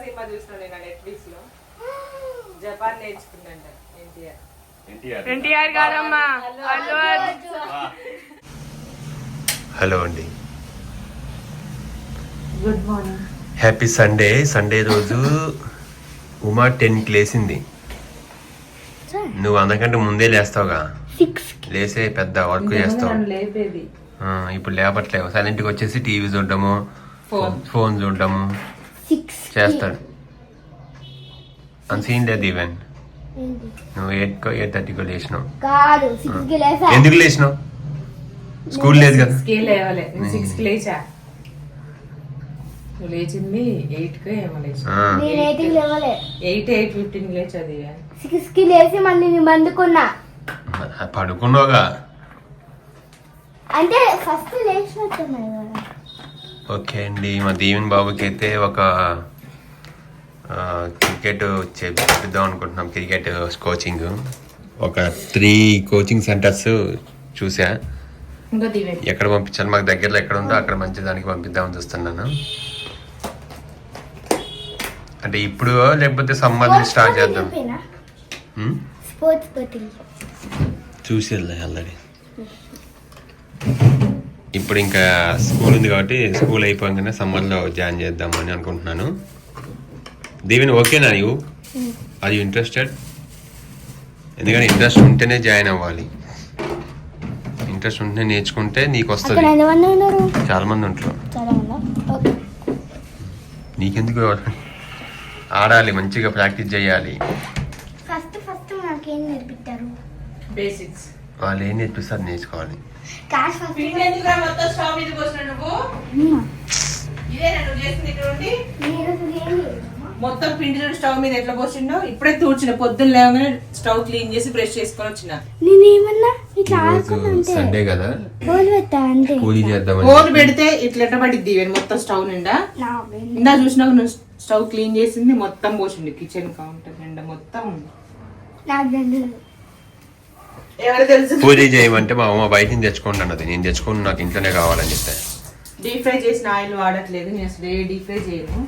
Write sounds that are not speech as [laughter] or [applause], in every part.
Cinema చూసిన నేను నెట్ఫ్లిక్స్లో. జపాన్ నేర్చుకున్నాంట ఎన్టీఆర్. ఎన్టీఆర్. గారమ్మా. హలో అండి. Good morning happy Sunday Sunday రోజు ఉమా టెన్కి లేచింది. నువ్వు అందకంటే ముందే లేస్తావుగా. లేసే పెద్ద వర్క్ చేస్తావు. లేపేది. ఆ, ఇప్పుడు లేపట్లేవు సైలెంట్గా వచ్చేసి టీవీ చూడటము ఫోన్ ఫోన్ చూడటము చేస్తాడు. అంత సీన్ లేదు ఈవెన్ నువ్వు ఎయిట్కో ఎయిట్ థర్టీకో లేచినావు. ఎందుకు లేచినావు? స్కూల్ లేదు కదా. సిక్స్ లేచా. లేచింది ఎయిట్కి ఏమో లేచా. ఎయిట్ ఎయిట్ ఎయిట్ ఫిఫ్టీన్ లేచది సిక్స్కి లేసి మళ్ళీ నేను బందుకున్నా పడుకున్నావుగా? అంటే ఫస్ట్ ఓకే అండి మా దీవెన్ బాబుకి అయితే ఒక క్రికెట్ చేపిద్దాం అనుకుంటున్నాం. క్రికెట్ కోచింగ్ ఒక త్రీ కోచింగ్ సెంటర్స్ చూసా. ఇంకో దివే. ఎక్కడ పంపించాలి? మాకు దగ్గరలో ఎక్కడ ఉందో అక్కడ మంచి దానికి పంపిద్దామని చూస్తున్నాను. అంటే ఇప్పుడు లేకపోతే సమ్మర్ స్టార్ట్ చేద్దాం. బట్టిల్ చూసి ఆల్రెడీ ఇప్పుడు ఇంకా స్కూల్ ఉంది కాబట్టి స్కూల్ అయిపోగానే సమ్మర్లో జాయిన్ చేద్దామని అనుకుంటున్నాను. దీవెని ఓకేనా నీవు? అది ఇంట్రెస్టెడ్ ఎందుకంటే ఇంట్రెస్ట్ ఉంటేనే జాయిన్ అవ్వాలి. ఇంట్రెస్ట్ ఉంటేనే నేర్చుకుంటే నీకు అక్కడ వస్తుంది చాలా మంది ఉంటారు. చాలా మందా ఓకే. నీకెందుకు ఆడాలి మంచిగా ప్రాక్టీస్ చేయాలి. ఫస్ట్ ఫస్ట్ నాకేం నేర్పిస్తారు? బేసిక్స్ వాళ్ళు ఏం నేర్పిస్తారు నేర్చుకోవాలి. నువ్వు? చేసింది ఇక్కడ ఉండి మొత్తం పిండి స్టవ్ మీద ఎట్లా పోసిండో ఇప్పుడే తూడ్చిన. పొద్దున్న లేవగానే స్టవ్ క్లీన్ చేసి బ్రష్ చేసుకొని వచ్చిన. నేనేమన్నా ఇట్లా సండే కదా? పూజ చేద్దామని ఫోన్ పెడితే ఇట్లా ఎట్ట పడిద్ది మొత్తం స్టవ్ నిండా? ఇందా చూసినాక నువ్వు స్టవ్ క్లీన్ చేసింది మొత్తం పోసిండు. కిచెన్ కౌంటర్ నిండా మొత్తం పూజ చేయమంటే మా అమ్మ బయట నుంచి తెచ్చుకోండి అన్నది. నేను తెచ్చుకోండి నాకు ఇంట్లోనే కావాలని చెప్తే డీప్ ఫ్రై చేసిన ఆయిల్ వాడట్లేదు. నేను అసలు డీప్ ఫ్రై చేయను.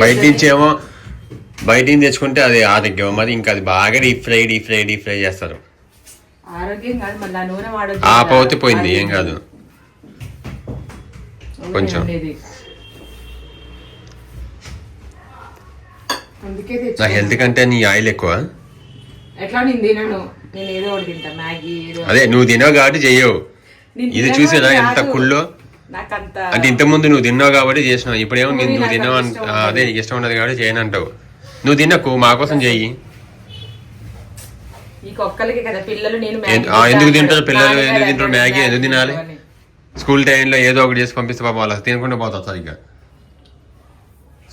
బయట నుంచి ఏమో బయట నుంచి తెచ్చుకుంటే అది ఆరోగ్యం. మరి ఇంకా అది బాగా deep fry deep fry deep fry చేస్తారు. ఆ పోతే పోయింది ఏం కాదు. కొంచెం. నా. హెల్త్ కంటే నీ ఆయిల్ ఎక్కువ. ఎట్లా నేను తినను. నేను ఏదో ఒకటి తింటా. మ్యాగీ ఏదో అదే నువ్వు తినవు కాబట్టి చెయ్యవు. ఇది అని ఎంత. కుళ్ళో? నాకంత అంటే ఇంతకుముందు నువ్వు తిన్నావు కాబట్టి చేసినావు. ఇప్పుడేమో నేను నువ్వు తిన్నావు. అదే నీకు ఇష్టం ఉండదు కాబట్టి చేయను అంటావు. నువ్వు తినకు మా కోసం చెయ్యి ఒక్కరికి కదా పిల్లలు నేను ఎందుకు తింటా తింటారు పిల్లలు? ఎందుకు తింటారు మ్యాగీ? ఎందుకు తినాలి? స్కూల్ టైంలో ఏదో ఒకటి చేసి పంపిస్తే పాపం వాళ్ళకి తినకుండా పోతారు సరిగ్గా.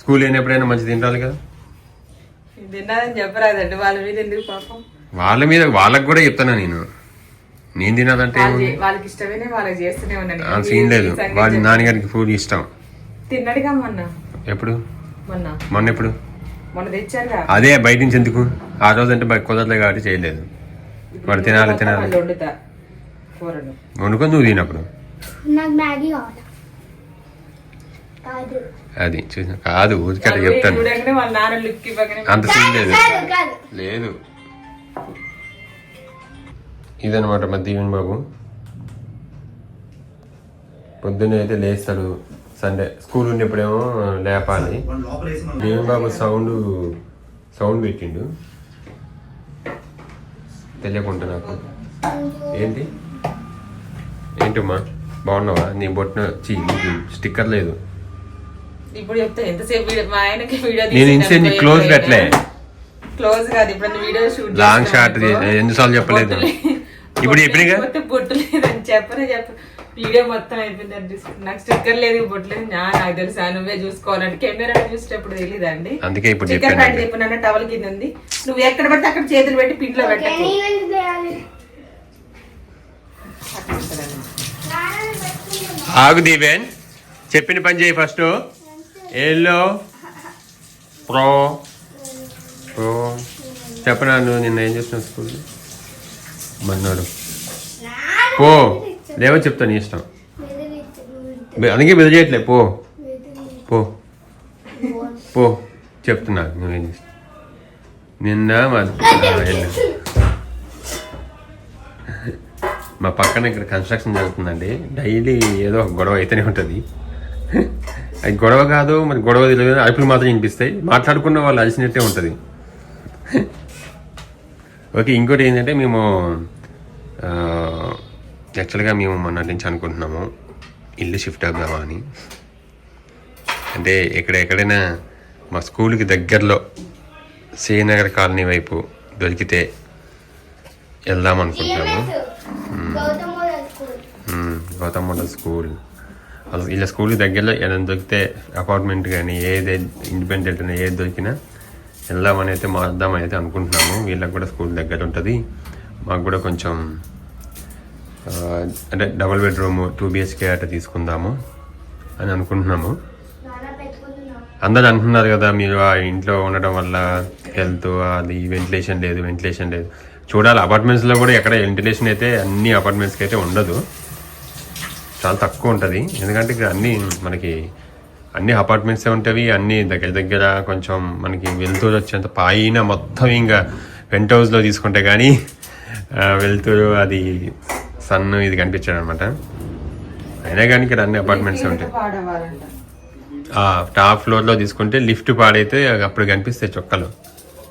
స్కూల్ అయినప్పుడైనా మంచి తింటారు కదా. తిన్నారని చెప్పరాదండి వాళ్ళ మీద ఎందుకు పాపం? వాళ్ళ మీద వాళ్ళకి కూడా చెప్తాను నేను? నేను తినాలంటే వాళ్ళకి ఇష్టమేనే వాళ్ళకి చేస్తూనే ఉన్నాను సీన్ లేదు. వాళ్ళ. నాన్నగారికి ఫుడ్ ఇష్టం. తిన్నాడుగా మొన్న? ఎప్పుడు? మొన్న. మొన్న ఎప్పుడు? మొన్న తెచ్చారుగా. అదే బయట నుంచి ఎందుకు? ఆ రోజు అంటే బయట కుదరలేదు కాబట్టి చేయలేదు. వాడు తినాలి తినాలి. వండుకొని నువ్వు తినప్పుడు. నాకు మ్యాగీ కావాలి. కాదు. అది చూసిన కాదు ఊరికే చెప్తాను. చూడగానే వాళ్ళ నాన్న లుక్ ఇవ్వగానే అంత సీన్ లేదు. లేదు. ఇదనమాట మా దీవెన్ బాబు. పొద్దున్నే అయితే లేస్తాడు సండే. స్కూల్ ఉన్నప్పుడేమో లేపాలి. దీవెన్ బాబు సౌండ్ సౌండ్ పెట్టిండు. తెలియకుండా నాకు. ఏంటి? ఏంటమ్మా? బాగున్నావా? నీ బొట్టిన చీ స్టిక్కర్ లేదు. ఇప్పుడు చెప్తా ఎంతసేపు వీడియో మా ఆయనకి వీడియో నేను ఇన్సెంట్ క్లోజ్ పెట్టలే. క్లోజ్ కాదు ఇప్పుడు వీడియో షూట్ లాంగ్ షాట్ ఎన్నిసార్లు చెప్పలేదు. ఇప్పుడు చెప్పినగా? బొట్టు లేదని చెప్పనే చెప్ప. వీడియో మొత్తం అయిపోయింది. నాకు స్టిక్కర్ లేదు బొట్టు లేదు. నాకు తెలుసా నువ్వే చూసుకోవాలంటే. కెమెరా చూసేటప్పుడు తెలియదండి అందుకే ఇప్పుడు స్టిక్కర్ చెప్పాను ప్యాంట్ చెప్పిన టవల్ కింద ఉంది. నువ్వు ఎక్కడ పడితే అక్కడ చేతులు పెట్టి పింట్లో పెట్టుకుంటున్నా. ఆగు దీవెన్. చెప్పిన పని చేయి ఫస్ట్. ఎల్లో. ప్రో. ప్రో. చెప్పనా నువ్వు నిన్న ఏం చేసినావు స్కూల్ మన్నాడు పో. లేవో చెప్తాను నీ ఇష్టం. అందుకే బెదిరియట్లే పో. పో. పో. చెప్తున్నా నువ్వేం చేస్తావు? నిన్న మా. మా పక్కన ఇక్కడ కన్స్ట్రక్షన్ జరుగుతుందండి. డైలీ ఏదో ఒక గొడవ అయితేనే ఉంటుంది. అది గొడవ కాదు మరి గొడవ తెలియదు. అరుపులు మాత్రం వినిపిస్తాయి. మాట్లాడుకున్న వాళ్ళు అలిసినట్టే ఉంటుంది. ఓకే ఇంకోటి ఏంటంటే మేము యాక్చువల్గా మేము మొన్న నుంచి అనుకుంటున్నాము ఇల్లు షిఫ్ట్ అవుదామా అని. అంటే ఇక్కడ ఎక్కడైనా మా స్కూల్కి దగ్గరలో శ్రీనగర్ కాలనీ వైపు దొరికితే వెళ్దాం అనుకుంటున్నాము. Gautam model school. అసలు ఇలా స్కూల్కి దగ్గరలో ఏదైనా దొరికితే అపార్ట్మెంట్ కానీ ఏది ఇండిపెండెంట్ అయినా ఏది దొరికినా వెళ్దామని అయితే మారుద్దామని అయితే అనుకుంటున్నాము. వీళ్ళకి కూడా స్కూల్ దగ్గర ఉంటుంది. మాకు కూడా కొంచెం అంటే డబుల్ బెడ్రూమ్ టూ బిహెచ్కే అట్లా తీసుకుందాము అని అనుకుంటున్నాము. అందరు అంటున్నారు కదా మీరు ఆ ఇంట్లో ఉండడం వల్ల హెల్త్ అది వెంటిలేషన్ లేదు వెంటిలేషన్ లేదు. చూడాలి అపార్ట్మెంట్స్లో కూడా ఎక్కడ వెంటిలేషన్ అయితే అన్ని అపార్ట్మెంట్స్కి అయితే ఉండదు. చాలా తక్కువ ఉంటుంది. ఎందుకంటే ఇక్కడ అన్నీ మనకి అన్ని అపార్ట్మెంట్సే ఉంటవి అన్ని దగ్గర దగ్గర కొంచెం మనకి వెలుతురు వచ్చేంత పైన మొత్తం ఇంకా పెంట్ హౌస్లో తీసుకుంటే కానీ వెలుతురు అది సన్ ఇది కనిపించాడు అనమాట అయినా కానీ ఇక్కడ అన్ని అపార్ట్మెంట్సే ఉంటాయి. టాప్ ఫ్లోర్లో తీసుకుంటే లిఫ్ట్ పాడైతే అప్పుడు కనిపిస్తాయి చొక్కలు.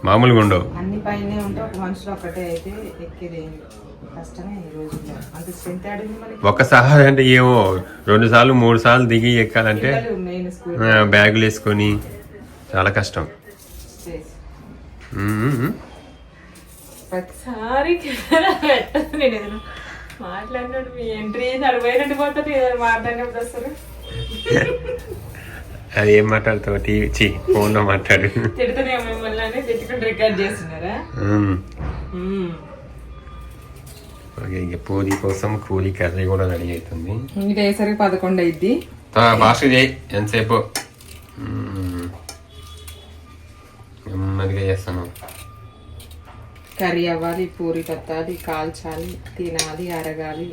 మామూలుగా ఉండవు. అన్ని పైనే ఉంటే ఒక మనుషులు ఒకటే అయితే మనకి. ఒకసారి అంటే ఏమో రెండు సార్లు మూడు సార్లు దిగి ఎక్కాలంటే బ్యాగులు వేసుకొని చాలా కష్టం. ప్రతిసారి మీ ఎంట్రీ మాట్లాడినప్పుడు వస్తారు అది ఏం మాట్లాడుతావు? టీవీ ఫోన్లో మాట్లాడు. మిమ్మల్ని తిట్టుకుంటూ రికార్డ్ చేస్తున్నారా? ఓకే ఇక పూరి కోసం కూలి కర్రీ కూడా రెడీ అవుతుంది ఇది అయ్యేసరికి పదకొండు అయింది ఫాస్ట్ చేయి ఎంతసేపు? మ్మ్. నెమ్మదిగా చేస్తాను. కర్రీ అవ్వాలి పూరి కత్తాలి కాల్చాలి తినాలి అరగాలి.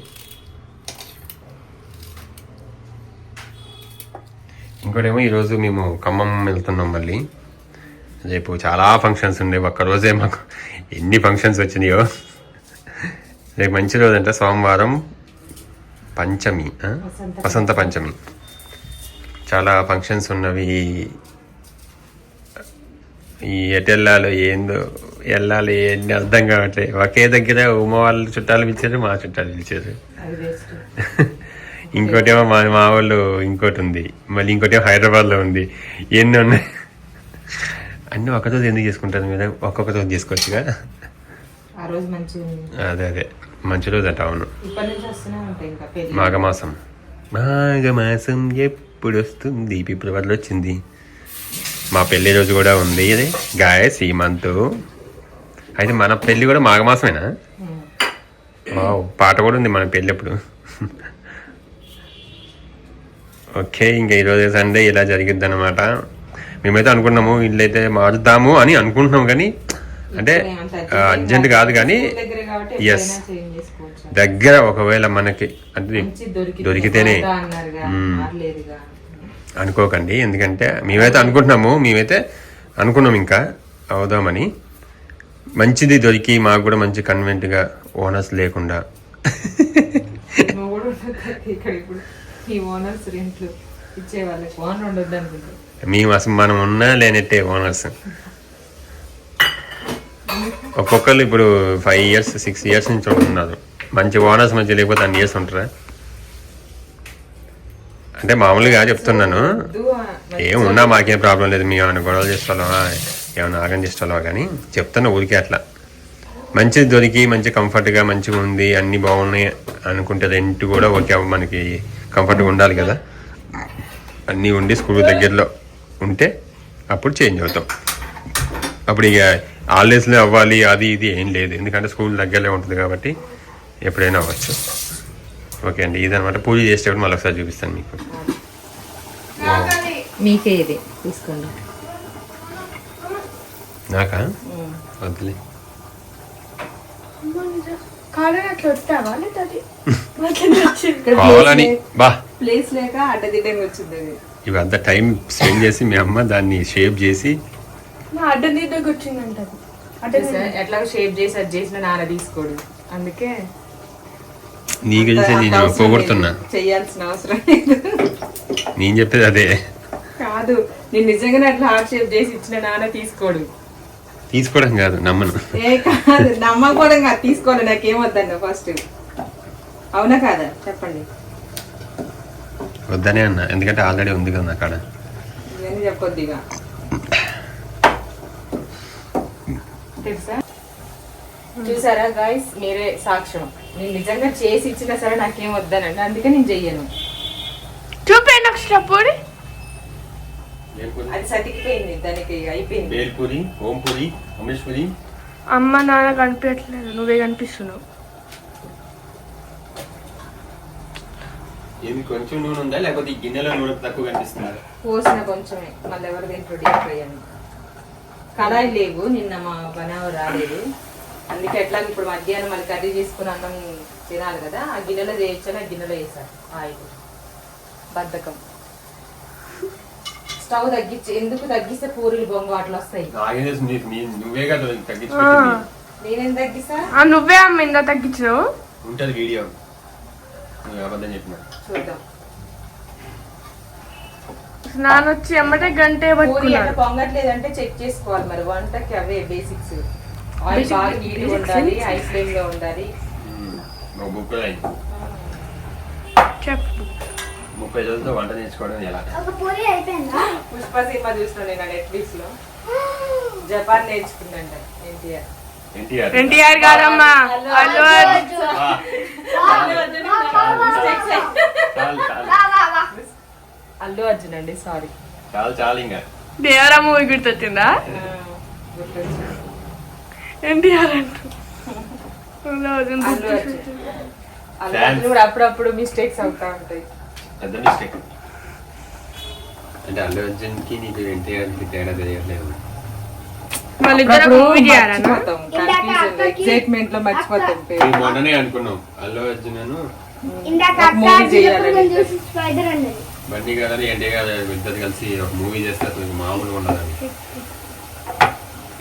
ఇంకోటేమో ఈరోజు మేము ఖమ్మం వెళ్తున్నాం మళ్ళీ. రేపు చాలా ఫంక్షన్స్ ఉండే ఒక్కరోజే మాకు ఎన్ని ఫంక్షన్స్ వచ్చినాయో. రేపు మంచి రోజు అంటే సోమవారం పంచమి? వసంత పంచమి. చాలా ఫంక్షన్స్ ఉన్నవి. ఈ ఎటు వెళ్ళాలో ఏందో వెళ్ళాలి ఏంటి అర్థం కావట్లేదు ఒకే దగ్గర ఉమ వాళ్ళు చుట్టాలు పిలిచారు మా చుట్టాలు పిలిచారు. [laughs] ఇంకోటేమో మా మా వాళ్ళు ఇంకోటి ఉంది. మళ్ళీ ఇంకోటేమో హైదరాబాద్లో ఉంది. ఎన్ని ఉన్నాయి? అన్నీ ఒక రోజు ఎందుకు చేసుకుంటారు మీరు ఒక్కొక్క రోజు చేసుకోవచ్చుగా? అదే అదే. మంచి రోజు అంట అవును మాఘమాసం. మాఘమాసం ఎప్పుడు వస్తుంది ఫిబ్రవరిలో వచ్చింది. మా పెళ్ళి రోజు కూడా ఉంది. ఇది గాయస్ ఈ మంత్. అయితే మన పెళ్ళి కూడా మాఘమాసమేనా? మ్మ్. వావ్ పాట కూడా ఉంది మన పెళ్ళి అప్పుడు ఓకే ఇంకా ఈరోజు సండే ఇలా జరిగిద్ది అనమాట మేమైతే అనుకున్నాము ఇల్లైతే మారుద్దాము అని అనుకుంటున్నాం కానీ అంటే అర్జెంట్ కాదు. కానీ ఎస్ దగ్గర ఒకవేళ మనకి అంటే దొరికితేనే అనుకోకండి ఎందుకంటే మేమైతే అనుకుంటున్నాము మేమైతే అనుకున్నాం ఇంకా అవుదామని. మంచిది దొరికి మాకు కూడా మంచి కన్వెంట్గా ఓనర్స్ లేకుండా. మేము అసలు మనం ఉన్నా లేనట్టే ఓనర్స్ ఒక్కొక్కరు ఇప్పుడు ఫైవ్ ఇయర్స్ సిక్స్ ఇయర్స్ నుంచి ఉంటున్నారు మంచి ఓనర్స్ మధ్య లేకపోతే అన్ని ఇయర్స్ ఉంటారా? అంటే మామూలుగా చెప్తున్నాను. ఏమున్నా ఏం ఉన్నా మాకేం ప్రాబ్లం లేదు. మేము ఏమైనా గొడవలు చేస్తాలో ఏమైనా ఆగం చేసుకోవాలా కానీ చెప్తున్నా ఊరికే అట్లా. మంచిది దొరికి మంచి కంఫర్ట్గా మంచిగా ఉంది అన్నీ బాగున్నాయి అనుకుంటే రెంట్ కూడా ఓకే మనకి కంఫర్ట్గా ఉండాలి కదా. అన్నీ ఉండి స్కూల్ దగ్గరలో ఉంటే అప్పుడు చేంజ్ అవుతాం. అప్పుడు ఇక హాలిడేస్లో అవ్వాలి అది ఇది ఏం లేదు. ఎందుకంటే స్కూల్ దగ్గరలో ఉంటుంది కాబట్టి ఎప్పుడైనా అవ్వచ్చు. ఓకే అండి ఇదనమాట పూజ చేసేటప్పుడు మళ్ళీ ఒకసారి చూపిస్తాను మీకు. మీకే ఇది. తీసుకోండి. నాకా? వద్దులే. [laughs] కావాలని బా. ప్లేస్ లేక అడ్డదిడ్డంగా వచ్చింది టైం స్పెండ్ చేసి మీ అమ్మ దాన్ని షేప్ చేసి అడ్డ నీటికి వచ్చిందంట ఎట్లా షేప్ చేసి అది చేసిన నాన్న తీసుకోడు. అందుకే నీకు అంత నేను అవసరం పోగొడుతున్నా. లేదు. చెయ్యాల్సిన అవసరం లేదు. నేను చెప్పేది అదే. కాదు నేను నిజంగానే అట్లా హార్ట్ షేప్ చేసి ఇచ్చిన నాన్న తీసుకోడు. తీసుకోవడం కాదు నమ్మను. ఏ కాదు నమ్మకూడదు కాదు తీసుకోండి నాకేం వద్దన్న ఫస్ట్. అవునా కాదా? చెప్పండి. వద్దనే అన్న ఎందుకంటే ఆల్రెడీ ఉంది కదా అక్కడ ఇవన్నీ చెప్పొద్దు ఇక. తెలుసా? చూసారా గాయస్ మీరే సాక్ష్యం. నేను నిజంగా చేసి ఇచ్చినా సరే నాకేం వద్దనండి. అందుకే నేను చెయ్యను. చూపే నెక్స్ట్ అప్పుడు అది సతికిపోయింది. దానికి అయిపోయింది. బేల్పూరి ఓంపూరి అమరేశ్వరి అమ్మ నాన్న కనిపించట్లేదు నువ్వే కనిపిస్తున్నావు. ఇది కొంచెం నూనె ఉందా? లేకపోతే ఈ గిన్నెలో నూనె తక్కువ కనిపిస్తుందా? పోసిన కొంచెమే. మళ్ళీ ఎవరు దీంట్లో డీప్ ఫ్రై కడాయి లేవు నిన్న మా బనావ రాలేదు. అందుకే ఎట్లా ఇప్పుడు మధ్యాహ్నం మళ్ళీ కర్రీ చేసుకుని అన్నం తినాలి కదా ఆ గిన్నెలో చేయొచ్చని ఆ గిన్నెలో వేసాను ఆయిల్. బద్ధకం. స్టవ్ తగ్గించి ఎందుకు తగ్గిస్తే పూరీలు బొంగు అట్లా వస్తాయి? నువ్వే కదా తగ్గించి. నేనేం తగ్గిస్తా? ఆ, నువ్వే అమ్మ ఇందా తగ్గించినావు ఉంటది వీడియో. అబద్ధం చెప్పిన చూద్దాం. నాన్న వచ్చి ఎమ్మటే గంటే పట్టుకున్నాడు. పొంగట్లేదు అంటే చెక్ చేసుకోవాలి మరి. వంటకి అవే బేసిక్స్. ఆయిల్ బాగా హీట్ ఉండాలి? హై ఫ్లేమ్లో ఉండాలి. ముప్పై ఐదు. చెప్పు. ముప్పై రోజులతో వంట నేర్చుకోవడం ఎలా? ఒక పూరి అయిపోయిందా? పుష్ప సినిమా చూసిన నేను నెట్ఫ్లిక్స్లో. జపాన్ నేర్చుకుందంట ఎన్టీఆర్. ఎన్టీఆర్. ఎన్టీఆర్ గారమ్మా. అల్లు అర్జున్. అల్లు అర్జున్ అండి సారీ చాలు చాలు ఇంకా. దేవరా మూవీ గుర్తొచ్చిందా? ఎన్టీఆర్ అంటూ. అల్లు అర్జున్ అల్లు అర్జున్. అల్లు అర్జున్ కూడా అప్పుడప్పుడు మిస్టేక్స్ అవుతా ఉంటాయి. పెద్ద మిస్టేక్ అంటే అల్లు అర్జున్కి నీకు ఎన్టీఆర్కి తేడా తెలియట్లేదు. మూవీ ఎక్సైట్మెంట్లో మర్చిపోతాం మొన్ననే అనుకున్నాం అల్లు అర్జున్ అర్జున్ చేయాలని బండి కాదని ఎన్టీఆర్ ఇద్దరు కలిసి ఒక మూవీ చేస్తే అసలు మామూలుగా ఉండదని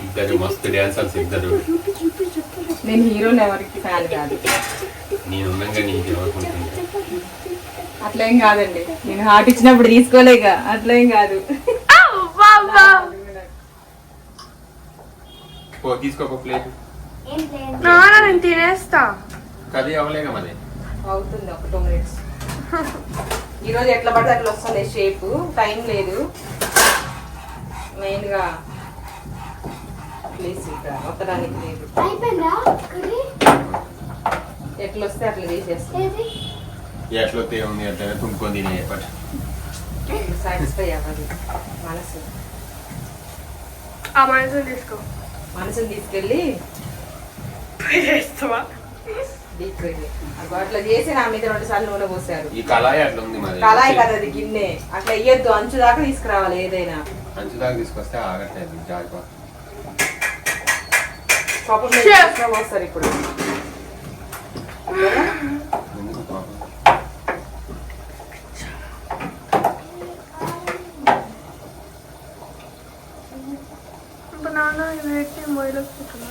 ఇద్దరు మస్తు డాన్సర్స్ ఇద్దరు. నేను హీరోని ఎవరికి ఫ్యాన్ కాదు. నేను ఉండగా నీకు ఎవరుకుంటుంది అట్లేం కాదండి. నేను హార్ట్ ఇచ్చినప్పుడు తీసుకోలేక అట్లేం కాదు. పో తీసుకో ప్లేట్. ఏం నేను తినేస్తా. కది అవ్వలేక మరి? అవుతుంది ఒక టూ మినిట్స్. [laughs] ఈరోజు ఎట్లా పడితే అట్లా వస్తుంది షేప్. టైం లేదు. మెయిన్గా ప్లేస్ ఇక్కడ. ఒత్తడానికి లేదు. ఎట్లా వస్తే అట్లా తీసేస్తాం ఏది? ఎట్లా వస్తే ఉంది అంటే తుంపుకొని తినే బట్ సాటిస్ఫై అవ్వదు. మనసు. ఆ మనసు తీసుకో. మనసుని తీసుకెళ్ళి చేస్తావా? అగో అట్లా చేసి నా మీద రెండు సార్లు నూనె పోసారు ఈ కళాయి అట్లా ఉంది మరి. కళాయి కదా అది గిన్నె. అట్లా ఇయ్యొద్దు అంచు దాకా తీసుకురావాలి ఏదైనా. మంచి దాకా తీసుకొస్తే ఆగట్లేదు పాపం. ఎక్స్ట్రా పోస్తారు ఇప్పుడు. ఎందుకు పాపం? నాన్న ఇవేంటి మొయిలోకి పోతున్నా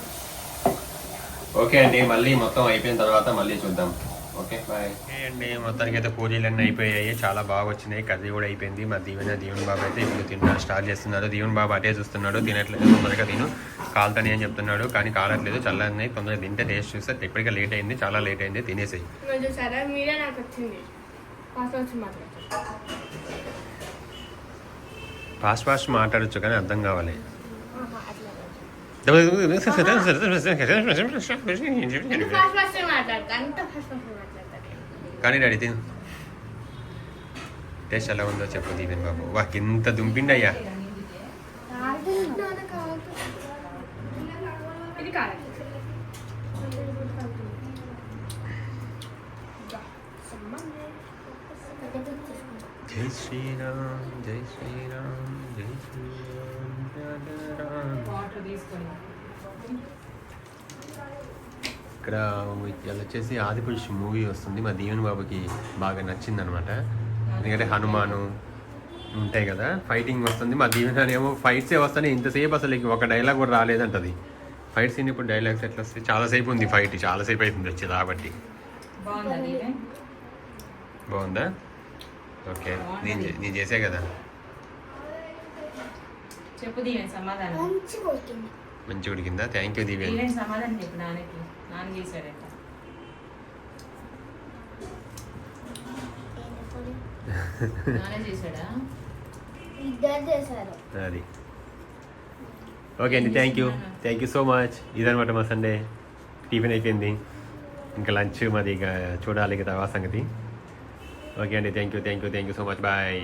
ఓకే అండి మళ్ళీ మొత్తం అయిపోయిన తర్వాత మళ్ళీ చూద్దాం. Okay bye. అండి మొత్తానికి అయితే పూజలు అన్నీ అయిపోయాయి చాలా బాగా వచ్చినాయి కర్రీ కూడా అయిపోయింది. మా దీవెన దీవెన్ బాబు అయితే ఇప్పుడు తిన్న స్టార్ట్ చేస్తున్నారు దీవెన్ బాబు అటే చూస్తున్నాడు తినట్లేదు తొందరగా తిను. కాలుతని అని చెప్తున్నాడు కానీ కాలట్లేదు చల్లన్నాయి తొందరగా తింటే టేస్ట్ చూస్తే ఇప్పటికే లేట్ అయింది చాలా లేట్ అయింది తినేసాయి. ఫాస్ట్ ఫాస్ట్ మాట్లాడచ్చు కానీ అర్థం కావాలి ఫాస్ట్ ఫాస్ట్ మాట్లాడతా అంత ఫాస్ట్ ఫాస్ట్ మాట్లాడతాను కానీ డాడీ తిను టేస్ట్ ఎలా ఉందో చెప్పు దీవెన్ బాబు వా ఇంత దుంపిండయ్యా ఇది కాదు జై శ్రీరామ్ జై శ్రీరామ్ జై శ్రీరామ్ ఇక్కడ వచ్చేసి ఆదిపురుష్ మూవీ వస్తుంది. మా దీవెన్ బాబుకి బాగా నచ్చింది అనమాట ఎందుకంటే హనుమాను ఉంటాయి కదా ఫైటింగ్ వస్తుంది. మా దీవెన ఏమో ఫైట్సే వస్తాయి ఇంతసేపు అసలు ఒక డైలాగ్ కూడా రాలేదంటది. ఫైట్స్ ఇప్పుడు డైలాగ్స్ ఎట్లా వస్తాయి చాలాసేపు ఉంది ఫైట్ చాలాసేపు అవుతుంది వచ్చి కాబట్టి బాగుందా ఓకే నేను చే- నేను చేసే కదా. చెప్పు దీవెన్ సమాధానం. మంచి ఉడికిందా? Thank you Divya. సమాధానం చెప్పు నాన్నకి. నాన్న చేశాడట నాన్న చేశాడా? అది. ఓకే అండి thank you thank you so much ఇదనమాట మా సండే టిఫిన్ అయిపోయింది. ఇంకా లంచ్ మాది ఇక చూడాలి ఇక తర్వాత సంగతి. ఓకే అండి thank you thank you thank you so much bye